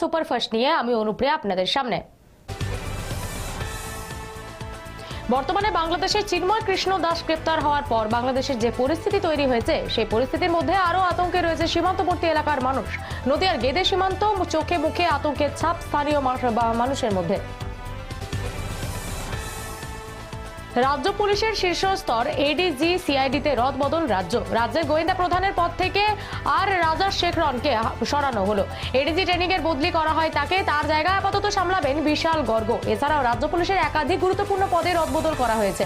Superfast নিয়ে আমি অনুপ্রিয়া আপনাদের সামনে। বর্তমানে বাংলাদেশের চিন্ময় কৃষ্ণ দাস গ্রেপ্তার হওয়ার পর বাংলাদেশের যে পরিস্থিতি তৈরি হয়েছে, সেই পরিস্থিতির মধ্যে আরও আতঙ্কে রয়েছে সীমান্তবর্তী এলাকার মানুষ। নদীয়ার গেদে সীমান্ত চোখে মুখে আতঙ্কের ছাপ স্থানীয় মানুষের মধ্যে। রাজ্য পুলিশের শীর্ষ স্তর এডিজি সিআইডিতে রদবদল রাজ্য। রাজ্যের গোয়েন্দা প্রধানের পদ থেকে আর রাজা শেখরনকে সরানো হলো। এডিজি ট্রেনিং এর বদলি করা হয় তাকে। তার জায়গায় আপাতত সামলাবেন বিশাল গর্গ। এছাড়াও রাজ্য পুলিশের একাধিক গুরুত্বপূর্ণ পদে রদবদল করা হয়েছে।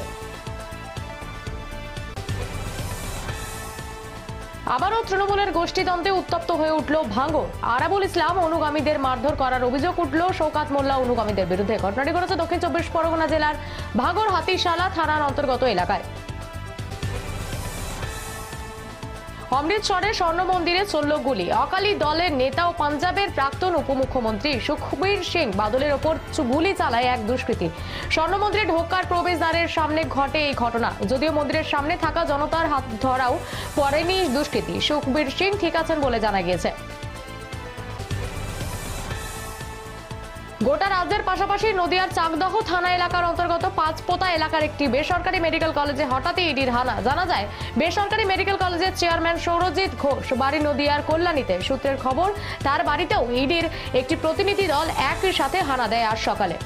আবারও তৃণমূলের গোষ্ঠীদ্বন্দ্বে উত্তপ্ত হয়ে উঠল ভাঙ্গ আরাবুল ইসলাম অনুগামীদের মারধর করার অভিযোগ উঠল। শৌকাত মোল্লা অনুগামীদের বিরুদ্ধে ঘটনাটি ঘটেছে দক্ষিণ চব্বিশ পরগনা জেলার ভাঙর হাতিশালা থানার অন্তর্গত এলাকায়। অমৃতসরের স্বর্ণ মন্দিরে চলল গুলি। অকালি দলের নেতা ও পাঞ্জাবের প্রাক্তন উপমুখ্যমন্ত্রী সুখবীর সিং বাদলের ওপর গুলি চালায় এক দুষ্কৃতী। স্বর্ণ মন্দিরে ঢোকার প্রবেশদ্বারের সামনে ঘটে এই ঘটনা। যদিও মন্দিরের সামনে থাকা জনতার হাত ধরাও পড়েনি দুষ্কৃতী। সুখবীর সিং ঠিক আছেন বলে জানা গিয়েছে। গোটা রাজ্যের পাশাপাশি নদিয়ার চাকদহ থানা এলাকার অন্তর্গত পাঁচপোতা এলাকার একটি বেসরকারি মেডিকেল কলেজে হঠাৎই ইডির হানা। জানা যায়, বেসরকারি মেডিকেল কলেজের চেয়ারম্যান সৌরজিৎ ঘোষ বাড়ি নদিয়ার কল্যাণীতে। সূত্রের খবর, তার বাড়িতেও ইডির একটি প্রতিনিধি দল একই সাথে হানা দেয় আজ সকালে।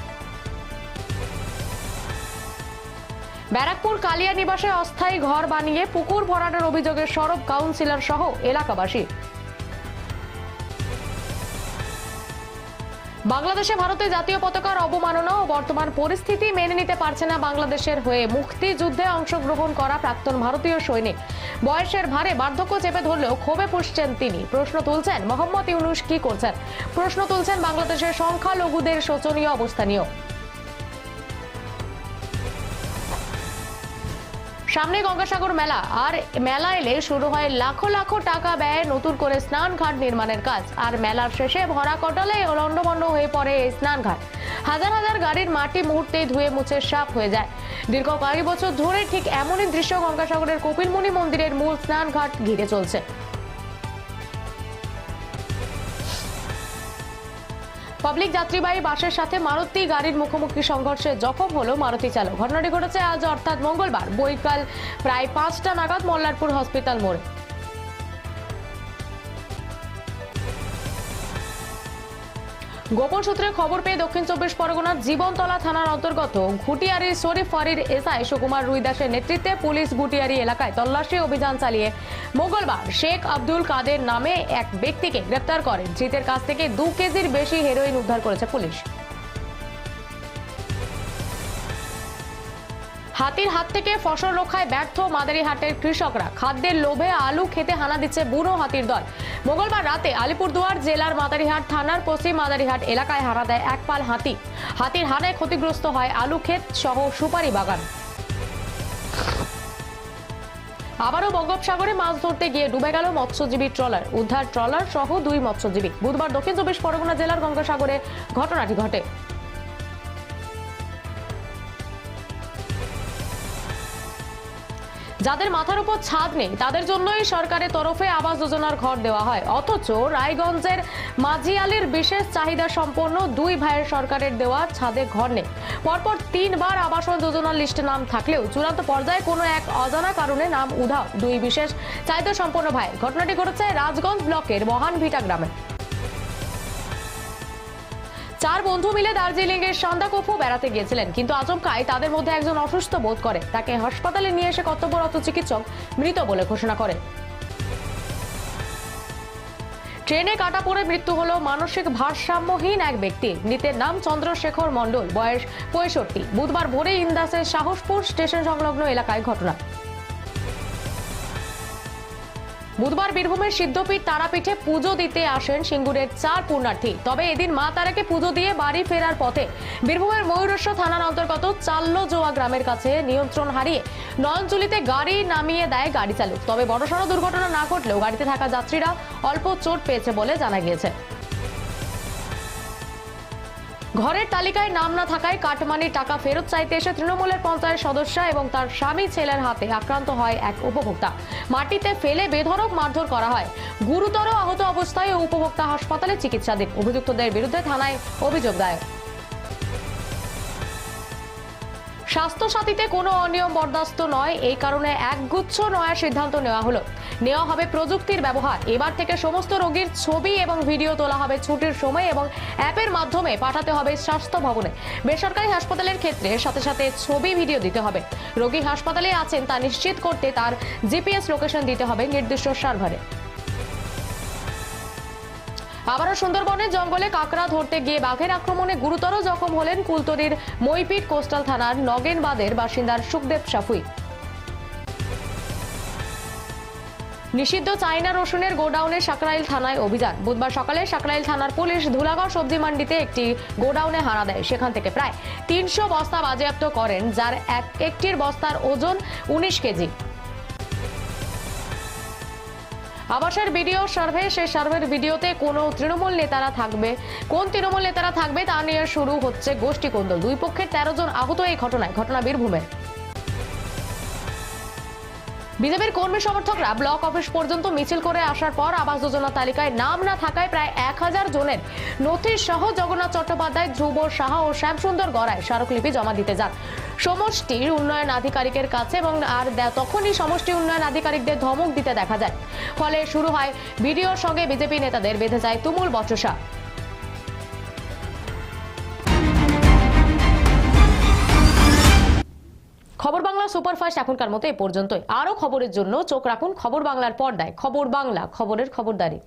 ব্যারাকপুর কালিয়া নিবাসে অস্থায়ী ঘর বানিয়ে পুকুর ভরাটের অভিযোগে সরব কাউন্সিলর সহ এলাকাবাসী। বাংলাদেশে ভারতের জাতীয় পতাকার অবমাননা ও বর্তমান পরিস্থিতি মেনে নিতে পারছে না বাংলাদেশের হয়ে মুক্তিযুদ্ধে অংশগ্রহণ করা প্রাক্তন ভারতীয় সৈনিক। বয়সের ভারে বার্ধক্য চেপে ধরলেও ক্ষোভে পুষছেন তিনি। প্রশ্ন তুলছেন মোহাম্মদ ইউনুস কি করছেন? প্রশ্ন তুলছেন বাংলাদেশের সংখ্যালঘুদের শোচনীয় অবস্থা নিয়েও। সামনে গঙ্গাসাগর মেলা। আর মেলা এলে শুরু হয় লাখো লাখো টাকা ব্যয়ে নতুন করে স্নান ঘাট নির্মাণের কাজ। আর মেলার শেষে ভরা কটলে লণ্ডভণ্ড হয়ে পড়ে এই স্নান ঘাট হাজার হাজার গাড়ির মাটি মুহূর্তে ধুয়ে মুছে সাফ হয়ে যায়। দীর্ঘ কয়েক বছর ধরে ঠিক এমনই দৃশ্য গঙ্গাসাগরের কপিলমুনি মন্দিরের মূল স্নান ঘাট ঘিরে চলছে। পাবলিক যাত্রীবাহী বাসের সাথে মারুতি গাড়ির মুখোমুখি সংঘর্ষে জখম হলো মারুতি চালক। ঘটনাটি ঘটেছে আজ, অর্থাৎ মঙ্গলবার, বৈকাল প্রায় পাঁচটা নাগাদ মল্লারপুর হসপিটাল মোড়ে। গোপন সূত্রে খবর পেয়ে দক্ষিণ চব্বিশ পরগনার জীবনতলা থানার অন্তর্গত ঘুটিয়ারির শরীফ ফারির এসআই সুকুমার রুই দাসের নেতৃত্বে পুলিশ ঘুটিয়ারি এলাকায় তল্লাশি অভিযান চালিয়ে মঙ্গলবার শেখ আব্দুল কাদের নামে এক ব্যক্তিকে গ্রেপ্তার করে। জিতের কাছ থেকে দু কেজির বেশি হেরোইন উদ্ধার করেছে পুলিশ। হাতির হাত থেকে ফসল রক্ষায় ব্যর্থ মাদারিহাটের কৃষকরা। খাদ্যের লোভে আলু খেতে হানা দিচ্ছে বুনো হাতির দল। মঙ্গলবার রাতে আলিপুরদুয়ার জেলার মাদারিহাট থানার পশ্চিম মাদারিহাট এলাকায় হানা দেয় এক পাল হাতি। হাতির হানায় ক্ষতিগ্রস্ত হয় আলু ক্ষেত সহ সুপারি বাগান। আবারও বঙ্গোপসাগরে মাছ ধরতে গিয়ে ডুবে গেল মৎস্যজীবী ট্রলার। উদ্ধার ট্রলার সহ দুই মৎস্যজীবী। বুধবার দক্ষিণ চব্বিশ পরগনা জেলার গঙ্গাসাগরে ঘটনাটি ঘটে। যাদের মাথার উপর ছাদ নেই, তাদের জন্যই সরকারের তরফে আবাস যোজনার ঘর দেওয়া হয়। অথচ রায়গঞ্জের মাঝিয়ালির বিশেষ চাহিদা সম্পন্ন দুই ভাইয়ের সরকারের দেওয়া ছাদে ঘর নেই। পরপর তিনবার আবাসন যোজনার লিস্টে নাম থাকলেও চূড়ান্ত পর্যায়ে কোনো এক অজানা কারণে নাম উধাও। দুই বিশেষ চাহিদা সম্পন্ন ভাই। ঘটনাটি ঘটেছে রাজগঞ্জ ব্লকের মহান ভিটা গ্রামে। চার বন্ধু মিলে দার্জিলিং এর সান্দাকফু বেড়াতে গিয়েছিলেন, কিন্তু আচমকায় তাদের মধ্যে একজন অসুস্থ বোধ করে। তাকে হাসপাতালে নিয়ে এসে কর্তব্যরত চিকিৎসক মৃত বলে ঘোষণা করে ট্রেনে কাটা পড়ে মৃত্যু হলো মানসিক ভারসাম্যহীন এক ব্যক্তি। মৃতের নাম চন্দ্রশেখর মণ্ডল, বয়স পঁয়ষট্টি। বুধবার ভোরে ইন্দাসের সাহসপুর স্টেশন সংলগ্ন এলাকায় ঘটনা। বুধবার বীরভূমের সিদ্ধপীঠ তারাপীঠে পুজো দিতে আসেন সিঙ্গুরের চার পূর্ণার্থী তবে এদিন মা তারাকে পুজো দিয়ে বাড়ি ফেরার পথে বীরভূমের ময়ূরেশ্বর থানার অন্তর্গত চাল্লোজোয়া গ্রামের কাছে নিয়ন্ত্রণ হারিয়ে নয়নচুলিতে গাড়ি নামিয়ে দেয় গাড়ি চালক। তবে বড়সড় দুর্ঘটনা না ঘটলেও গাড়িতে থাকা যাত্রীরা অল্প চোট পেয়েছে বলে জানা গিয়েছে। ঘরের তালিকায় নাম না থাকায় কাটমানি টাকা ফেরত চাইতে এসে তৃণমূলের পঞ্চায়েত সদস্য এবং তার স্বামী ছেলের হাতে আক্রান্ত হয় এক উপভোক্তা। মাটিতে ফেলে বেধরক মারধর করা হয়। গুরুতর আহত অবস্থায় উপভোক্তা হাসপাতালে চিকিৎসাধীন। অভিযুক্তদের বিরুদ্ধে থানায় অভিযোগ দায়ের। স্বাস্থ্য সাথীতে কোনো অনিয়ম বরদাস্ত নয়। এই কারণে একগুচ্ছ নয়া সিদ্ধান্ত নেওয়া হলো। নেওয়া হবে প্রযুক্তির ব্যবহার। এবার থেকে সমস্ত রোগীর ছবি এবং ভিডিও তোলা হবে ছুটির সময় এবং অ্যাপের মাধ্যমে পাঠাতে হবে স্বাস্থ্য ভবনে। বেসরকারি হাসপাতালের ক্ষেত্রে সাথে সাথে ছবি, ভিডিও দিতে হবে। রোগী হাসপাতালে আছেন তা নিশ্চিত করতে তার জিপিএস লোকেশন দিতে হবে নির্দিষ্ট সার্ভারে। আবারও সুন্দরবনের জঙ্গলে কাকড়া ধরতে গিয়ে বাঘের আক্রমণে গুরুতর জখম হলেন কুলতরির মইপিট কোস্টাল থানার নগেনবাদের বাসিন্দার সুখদেব সাফুই। নিষিদ্ধ চায়না রসুনের গোডাউনে সাকরাইল থানায় অভিযান। বুধবার সকালে সাকরাইল থানার পুলিশ ধুলাগড় সবজি মান্ডিতে একটি গোডাউনে হানা দেয়। সেখান থেকে প্রায় তিনশো বস্তা বাজেয়াপ্ত করেন, যার এক একটির বস্তার ওজন উনিশ কেজি। আবাসের ভিডিও সার্ভে, সেই সার্ভের ভিডিওতে কোনো তৃণমূল নেতারা থাকবে। কোন তৃণমূল নেতারা থাকবে তা নিয়ে শুরু হচ্ছে গোষ্ঠী কোন্দল দুই পক্ষের তেরো জন আহত এই ঘটনায়। ঘটনা বীরভূমের। বিজেপির কর্মী সমর্থকরা ব্লক অফিস পর্যন্ত মিছিল করে আসার পর আবাস যোজনা তালিকায় নাম না থাকায় প্রায় এক হাজার জনের নথি সহ জগন্নাথ চট্টোপাধ্যায়, ধ্রুব সাহা ও শ্যামসুন্দর গড়ায় স্মারকলিপি জমা দিতে যান। সমষ্টির উন্নয়ন আধিকারিকের কাছে এবং আর তখনই সমষ্টি উন্নয়ন আধিকারিকদের ধমক দিতে দেখা যায়। ফলে শুরু হয় ভিডিওর সঙ্গে বিজেপি নেতাদের বেঁধে যায় তুমুল বচসা। খবর বাংলা সুপারফাস্ট এখনকার মতো এ পর্যন্তই। আরও খবরের জন্য চোখ রাখুন খবর বাংলার পর্দায়। খবর বাংলা, খবরের খবরদারি।